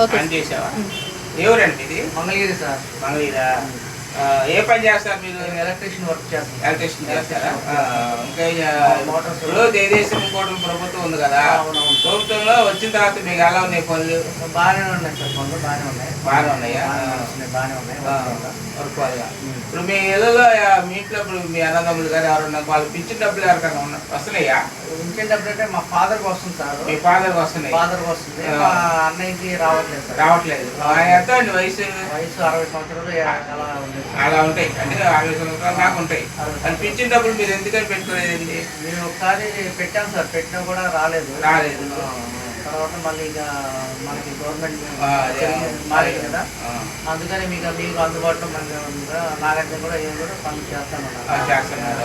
Okay. On చేసావా ఎవరండి ఇది? మంగళగిరి సార్. మంగళీరా ఆ, ఏ పని చేస్తారు మీరు? నేను ఎలక్ట్రీషియన్ వర్క్ చేస్తాను ఎలక్ట్రిషన్ చేస్తారా ఇంకా దేశం కూటమి ప్రభుత్వం ఉంది కదా. ప్రభుత్వంలో వచ్చిన తర్వాత మీకు ఎలా ఉన్నాయి పనులు? బాగానే ఉన్నాయి సార్ పనులు బాగానే ఉన్నాయి. బాగానే ఉన్నాయా? బాగానే ఉన్నాయి వర్క్. ఇప్పుడు మీ ఇళ్ళలో మీ ఇంట్లో ఇప్పుడు మీ అన్నదమ్ములు కానీ ఎవరన్నా వాళ్ళు పిచ్చిన డబ్బులు ఎవరికైనా ఉన్నా వస్తున్నాయా? ఉంచేటప్పుడు అంటే మా ఫాదర్కి వస్తుంది సార్. మీ ఫాదర్కి వస్తున్నాయి. ఫాదర్కి వస్తుంది. మా అన్నయ్యకి రావట్లేదు సార్. రావట్లేదు. ఆయన ఎంత అండి వయసు? వయసు అరవై సంవత్సరాలు అలా ఉంది. సార్. అలా ఉంటాయి. అంటే అరవై సంవత్సరాలు దాకా ఉంటాయి. అది పిచ్చిన డబ్బులు మీరు ఎందుకని పెట్టుకోలేదండి? మేము ఒకసారి పెట్టాం సార్. పెట్టినా కూడా రాలేదు. రాలేదు. తర్వాత మళ్ళీ ఇక మనకి గవర్నమెంట్. మారింది కదా. అందుకని మీకు మీకు అందుబాటులో మనకి ఉందా? నాగార్జున కూడా ఏం కూడా పనులు చేస్తాను చేస్తున్నారు.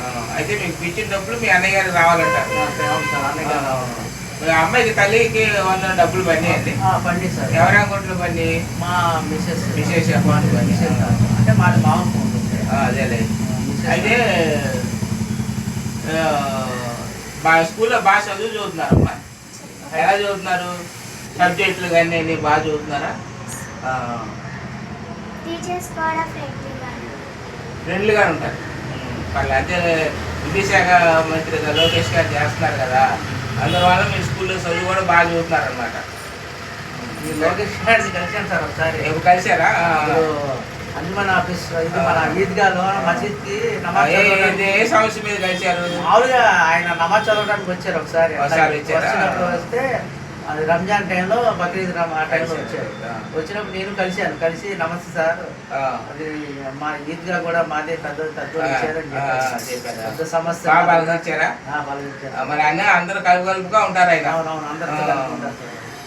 ఆ, అయితే మీకు పిచ్చిన డబ్బులు మీ అన్నయ్య గారికి రావాలంటారు. అవును సార్. అన్నీ ఆ, మీ అమ్మాయికి తల్లికి వంద డబ్బులు పడినాయండి? పండి సార్. ఎవరి అకౌంట్లో పడి మా మిసెస్. మిసెస్ అకౌంట్ పడి మిసెస్ అంటే మామ ఉంటుంది అదేలే మిసెస్ అయితే స్కూల్లో బాగా చదువు చదువుతున్నారమ్మా? ఎలా చదువుతున్నారు? సబ్జెక్టులు కానీ అన్ని బాగా చదువుతున్నారా? ఆ, టీచర్స్ కూడా ఫ్రెండ్లీగా ఉంటారు. వాళ్ళు అంటే విద్యాశాఖ మంత్రిగా లోకేష్ గారు చేస్తున్నారు కదా. అందువల్ల మీ స్కూల్లో చదువు కూడా బాగా చదువుతున్నారు అనమాట లోకేష్ గారిని కలిసాను సార్ ఒకసారి. ఎప్పుడు కలిసారా? అంజుమన్ ఆఫీస్ ఇది మన ఈద్గాలో మసీద్కి నమాజ్ ఏ- సమస్య మీద కలిశారు? మామూలుగా ఆయన నమాజ్ చదవడానికి వచ్చారు ఒకసారి. వస్తే అది రంజాన్ టైంలో బక్రీద్ ఆ టైంలో వచ్చారు. వచ్చినప్పుడు నేను కలిశాను. కలిసి నమస్తే సార్. అది మా ఈద్గా కూడా మాదే పెద్ద పెద్ద సమస్య. మరి అన్న అందరూ కలుపుకలుపుగా ఉంటారు ఆయన అవునవును.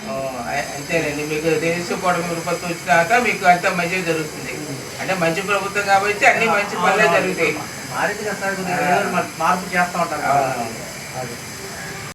ఆ, అంతేనండి. మీకు తెలుసు కూడా ప్రభుత్వం వచ్చినాక మీకు అంత మంచిగా జరుగుతుంది. అంటే మంచి ప్రభుత్వం కాబట్టి అన్ని మంచి పనులే. జరుగుతాయి. మారింది కదా సార్ మార్పు చేస్తూ ఉంటారు